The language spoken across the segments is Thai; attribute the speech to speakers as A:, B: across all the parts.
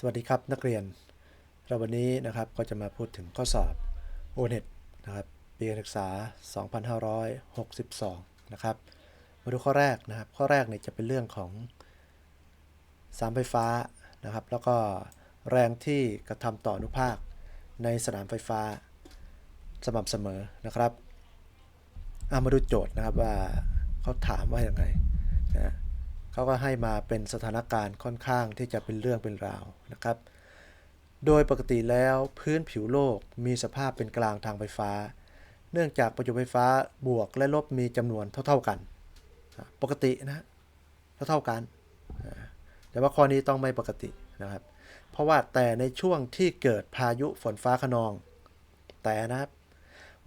A: สวัสดีครับนักเรียน เราวันนี้นะครับก็จะมาพูดถึงข้อสอบ o n e t นะครับปีการศึกษา 2562 นะครับมาดูข้อแรกนะครับ ข้อแรกเนี่ยจะเป็นเรื่องของสามไฟฟ้านะครับ แล้วก็แรงที่กระทำต่ออนุภาคในสนามไฟฟ้าสม่ำเสมอนะครับเอามาดูโจทย์นะครับว่าเขาถามว่าอย่างไงนะ เขาก็ให้มาเป็นสถานการณ์ค่อนข้างที่จะเป็นเรื่องเป็นราวนะครับ โดยปกติแล้วพื้นผิวโลกมีสภาพเป็นกลางทางไฟฟ้า เนื่องจากประจุไฟฟ้าบวกและลบมีจำนวนเท่า ๆกัน ปกตินะเท่าๆกัน แต่ว่าข้อนี้ต้องไม่ปกตินะครับ เพราะว่าแต่ในช่วงที่เกิดพายุฝนฟ้าขนอง แต่นะครับ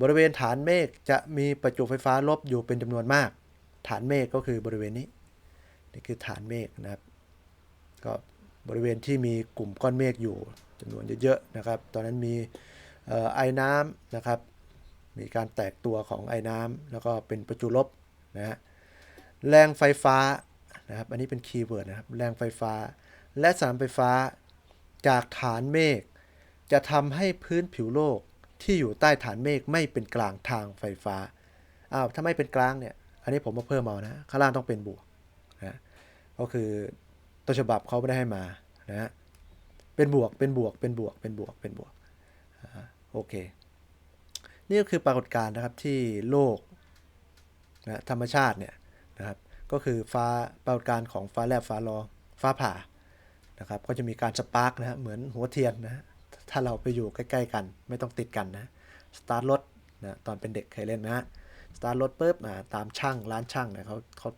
A: บริเวณฐานเมฆจะมีประจุไฟฟ้าลบอยู่เป็นจำนวนมาก ฐานเมฆก็คือบริเวณนี้ นี่คือฐานเมฆนะครับ ก็บริเวณที่มีกลุ่มก้อนเมฆอยู่จำนวนเยอะๆนะครับ ตอนนั้นมีออไอ้น้ำนะครับ มีการแตกตัวของไอ้น้ำแล้วก็เป็นประจุลบนะฮะแรงไฟฟ้านะครับ อันนี้เป็นคีย์เวิร์ดนะครับ แรงไฟฟ้า และสารไฟฟ้าจากฐานเมฆจะทำให้พื้นผิวโลกที่อยู่ใต้ฐานเมฆไม่เป็นกลางทางไฟฟ้า อ้าว ถ้าไม่เป็นกลางเนี่ย อันนี้ผมมาเพิ่มเอานะ ข้างล่างต้องเป็นบวก ก็คือต้นฉบับเขาไม่ได้ให้มานะฮะเป็นบวกเป็นบวกเป็นบวกเป็นบวกเป็นบวกโอเค นี่ก็คือปรากฏการณ์นะครับที่โลกนะธรรมชาติเนี่ยนะครับก็คือฟ้าปรากฏการณ์ของฟ้าแลบฟ้าร้องฟ้าผ่านะครับก็จะมีการสปาร์กนะฮะเหมือนหัวเทียนนะฮะถ้าเราไปอยู่ใกล้ๆกัน ไม่ต้องติดกันนะสตาร์ทรถนะตอนเป็นเด็กเคยเล่นนะฮะสตาร์ทรถปุ๊บอ่าตามช่างร้านช่างนี่ยเขาเขา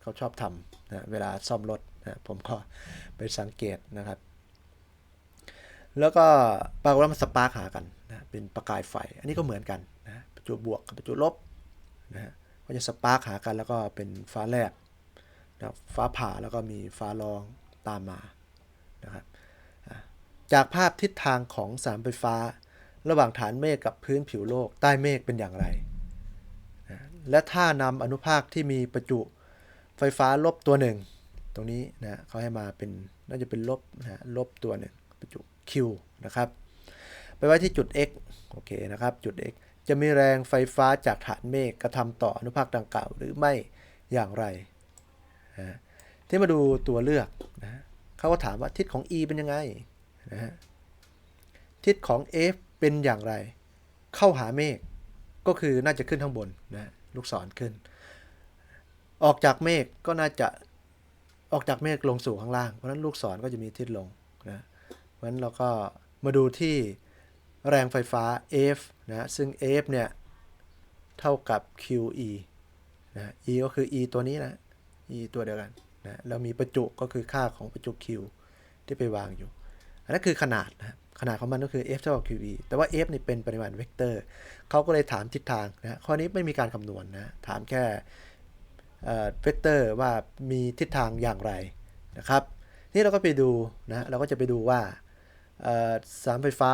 A: เขาชอบทำ นะเวลาซ่อมรถนะผมก็ไปสังเกตนะครับ แล้วก็ปรากฏว่ามันสปาร์คหากันนะเป็นประกายไฟ อันนี้ก็เหมือนกันนะประจุบวกกับประจุลบนะก็จะสปาร์คหากันแล้วก็เป็นฟ้าแลบนะฟ้าผ่าแล้วก็มีฟ้าร้องตามมานะครับจากภาพทิศทางของสารไฟฟ้า ระหว่างฐานเมฆกับพื้นผิวโลกใต้เมฆเป็นอย่างไรนะและถ้านำอนุภาคที่มีประจุ ไฟฟ้าลบตัวหนึ่งตรงนี้นะเขาให้มาเป็นน่าจะเป็นลบนะลบตัวหนึ่งประจุ Q นะครับ ไปไว้ที่จุด x โอเคนะครับ จุด x จะมีแรงไฟฟ้าจากฐานเมฆกระทำต่ออนุภาคดังกล่าวหรือไม่อย่างไรนะที่มาดูตัวเลือกนะเขาก็ถามว่าทิศของ E เป็นยังไงนะฮะทิศของ F เป็นอย่างไร เข้าหาเมฆก็คือน่าจะขึ้นข้างบนนะลูกศรขึ้น ออกจากเมฆก็น่าจะออกจากเมฆลงสู่ข้างล่าง เพราะนั้นลูกศรก็จะมีทิศลงนะเพราะนั้นเราก็มาดูที่แรงไฟฟ้า F นะซึ่ง F เนี่ย เท่ากับ QE นะ E ก็คือ E ตัวนี้นะ E ตัวเดียวกันนะแล้วมีประจุก็คือค่าของประจุ Q ที่ไปวางอยู่ อันนั้นคือขนาดนะขนาดของมันก็คือ F เท่ากับ QE แต่ว่า F นี่เป็นปริมาณเวกเตอร์ เขาก็เลยถามทิศทางนะข้อนี้ไม่มีการคำนวณนะถามแค่ เวกเตอร์ว่ามีทิศทางอย่างไรนะครับ นี่เราก็ไปดูนะเราก็จะไปดูว่าสารไฟฟ้า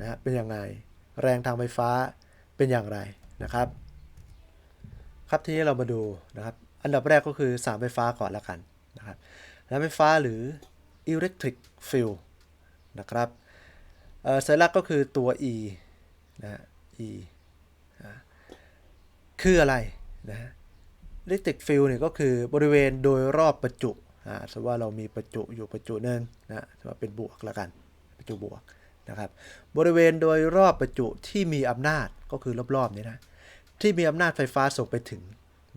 A: นะเป็นอยังไงแรงทางไฟฟ้าเป็นอย่างไรนะครับ ครับทีนี้เรามาดูนะครับ อันดับแรกก็คือสารไฟฟ้าก่อนละกันนะครับสารไฟฟ้าหรือ electric field นะครับเอ่อสัญลักษณ์ก็คือตัว e นะ e อ่าคืออะไรนะ electric field เนี่ยก็คือบริเวณโดยรอบประจุอ่าสมมติว่าเรามีประจุอยู่ประจุหนึ่งนะสมมติว่าเป็นบวกล้วกันประจุบวกนะครับบริเวณโดยรอบประจุที่มีอำนาจก็คือรอบๆนี้นะที่มีอำนาจไฟฟ้าส่งไปถึง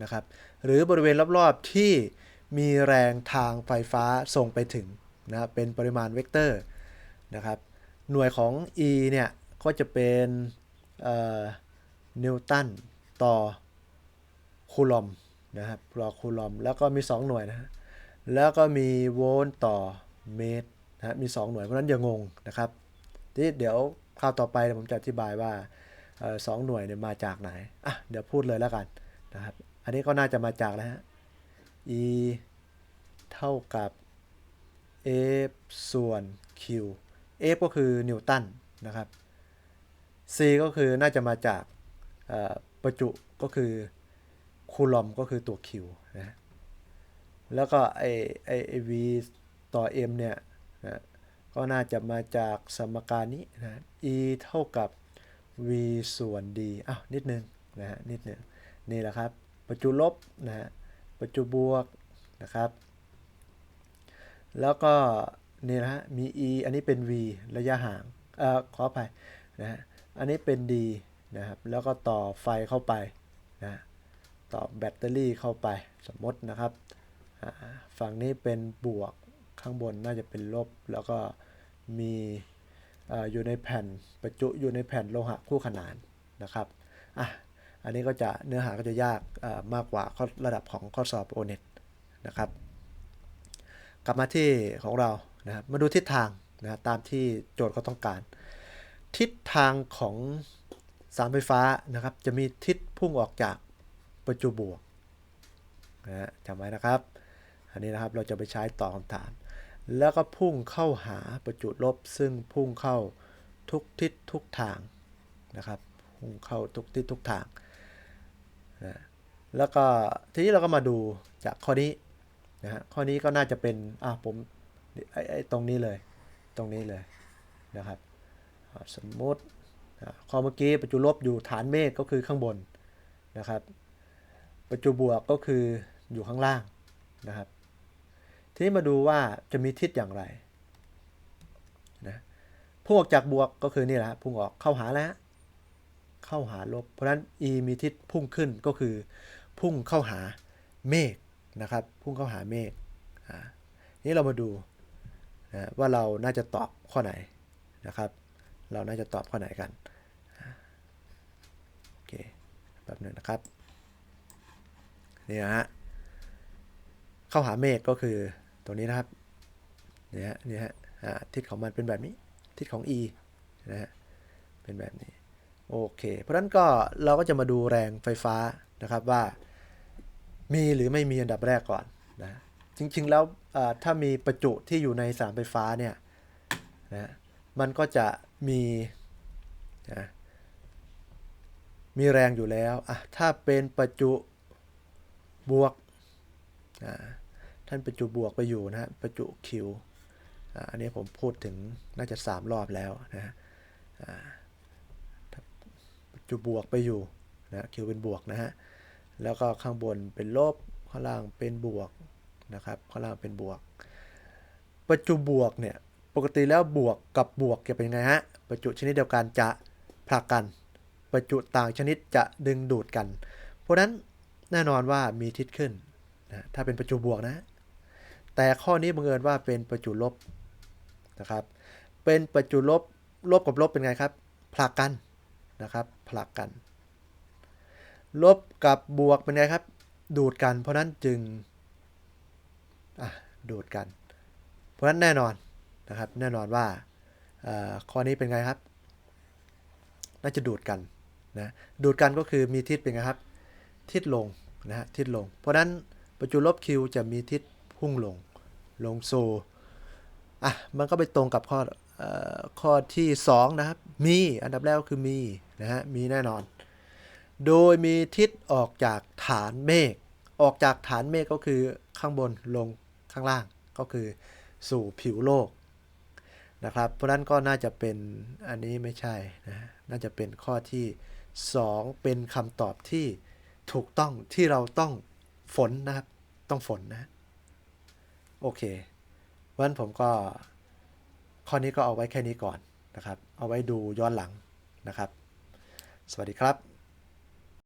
A: นะครับหรือบริเวณรอบๆที่มีแรงทางไฟฟ้าส่งไปถึงนะเป็นปริมาณเวกเตอร์นะครับหน่วยของ E เนี่ยก็จะเป็นเอ่อนิวตันต่อคูลอม นะครับต่อคูลอมแล้วก็มี 2 หน่วยนะฮะแล้วก็มีโวลต์ต่อเมตรนะฮะมี 2 หน่วยเพราะนั้นอย่างงนะครับที่เดี๋ยวคราวต่อไปผมจะอธิบายว่าสองหน่วยเนี่ยมาจากไหนอะเดี๋ยวพูดเลยแล้วกันนะครับอันนี้ก็น่าจะมาจากแล้วฮะ E เท่ากับ F ส่วน Q F ก็คือนิวตันนะครับ C ก็คือน่าจะมาจากประจุก็คือ คูลอมก็คือตัว Q นะแล้วก็ไอไอไอ V ต่อ M เนี่ยนะก็น่าจะมาจากสมการนี้นะ e เท่ากับ v ส่วน d อ้าวนิดนึงนะฮะนิดนึงนี่แหละครับ ประจุลบนะฮะประจุบวกนะครับ แล้วก็นี่นะฮะมี e อันนี้เป็น v ระยะห่างเอ่อขออภัยนะฮะอันนี้เป็น d นะครับแล้วก็ต่อไฟเข้าไปนะ ต่อแบตเตอรี่เข้าไปสมมตินะครับ ฝั่งนี้เป็นบวกข้างบนน่าจะเป็นลบ แล้วก็มีอออยู่ในแผ่นประจุอยู่ในแผ่นโลหะคู่ขนานนะครับอะอันนี้ก็จะเนื้อหาก็จะยากมากกว่าข้อระดับของข้อสอบ o n e t นะครับ กลับมาที่ของเรานะครับมาดูทิศทางนะตามที่โจทย์เขาต้องการ ทิศทางของสารไฟฟ้านะครับ จะมีทิศพุ่งออกจาก ประจุบวกนะฮะจำไว้นะครับ อันนี้นะครับเราจะไปใช้ต่อคำถาม แล้วก็พุ่งเข้าหาประจุลบ ซึ่งพุ่งเข้าทุกทิศทุกทางนะครับ พุ่งเข้าทุกทิศทุกทางนะแล้วก็ทีนี้เราก็มาดูจากข้อนี้นะฮะข้อนี้ก็น่าจะเป็นอะผมไอ้ไอตรงนี้เลยตรงนี้เลยนะครับสมมติอะข้อเมื่อกี้ประจุลบอยู่ฐานเมฆก็คือข้างบนนะครับ ประจุบวกก็คืออยู่ข้างล่างนะครับ ทีนี้มาดูว่าจะมีทิศอย่างไรนะพุ่งออกจากบวกก็คือนี่แหละพุ่งออกเข้าหาแล้วเข้าหาลบ เพราะนั้น e มีทิศพุ่งขึ้นก็คือ พุ่งเข้าหาเมฆนะครับ พุ่งเข้าหาเมฆอ่านี่เรามาดูนะว่าเราน่าจะตอบข้อไหนนะครับ เราน่าจะตอบข้อไหนกันโอเคแบบหนึ่งนะครับ นี่ฮะเข้าหาเมฆก็คือตรงนี้นะครับเนี่ยฮะเนี่ยฮะอ่าทิศของมันเป็นแบบนี้ทิศของ e นะฮะเป็นแบบนี้โอเค เพราะฉะนั้นก็เราก็จะมาดูแรงไฟฟ้านะครับว่ามีหรือไม่มีอันดับแรกก่อนนะจริงๆแล้วถ้ามีประจุที่อยู่ในสามไฟฟ้าเนี่ยนะมันก็จะมีนะมีแรงอยู่แล้วอะถ้าเป็นประจุ บวกท่านประจุบวกไปอยู่นะฮะประจุคิวอันนี้ผมพูดถึงน่าจะ 3 รอบแล้วนะฮะประจุบวกไปอยู่นะคิวเป็นบวกนะฮะแล้วก็ข้างบนเป็นลบข้างล่างเป็นบวกนะครับข้างล่างเป็นบวก ประจุบวกเนี่ยปกติแล้วบวกกับบวกจะเป็นไงฮะประจุชนิดเดียวกันจะผลักกัน ประจุต่างชนิดจะดึงดูดกัน เพราะฉะนั้น แน่นอนว่ามีทิศขึ้นนะถ้าเป็นประจุบวกนะ แต่ข้อนี้บังเอิญว่าเป็นประจุลบนะครับ เป็นประจุลบลบกับลบเป็นไงครับ ผลักกันนะครับผลักกัน ลบกับบวกเป็นไงครับ ดูดกัน เพราะนั้นจึงอะดูดกัน เพราะนั้นแน่นอนนะครับแน่นอนว่าเอ่อข้อนี้เป็นไงครับ น่าจะดูดกันนะดูดกันก็คือมีทิศเป็นไงครับ ทิศลง นะฮะทิศลง เพราะนั้นประจุลบ q จะมีทิศพุ่งลง ลงสู่อะมันก็ไปตรงกับข้อออข้อที่ 2 นะครับ มีอันดับแรกคือมีนะฮะมีแน่นอน โดยมีทิศออกจากฐานเมฆออกจากฐานเมฆก็คือข้างบนลงข้างล่างก็คือสู่ผิวโลกนะครับ เพราะนั้นก็น่าจะเป็นอันนี้ไม่ใช่นะน่าจะเป็นข้อที่ 2 เป็นคำตอบที่ ถูกต้องที่เราต้องฝนนะครับ ต้องฝนนะ โอเควันผมก็ ข้อนี้ก็เอาไว้แค่นี้ก่อนนะครับ เอาไว้ดูย้อนหลังนะครับ สวัสดีครับ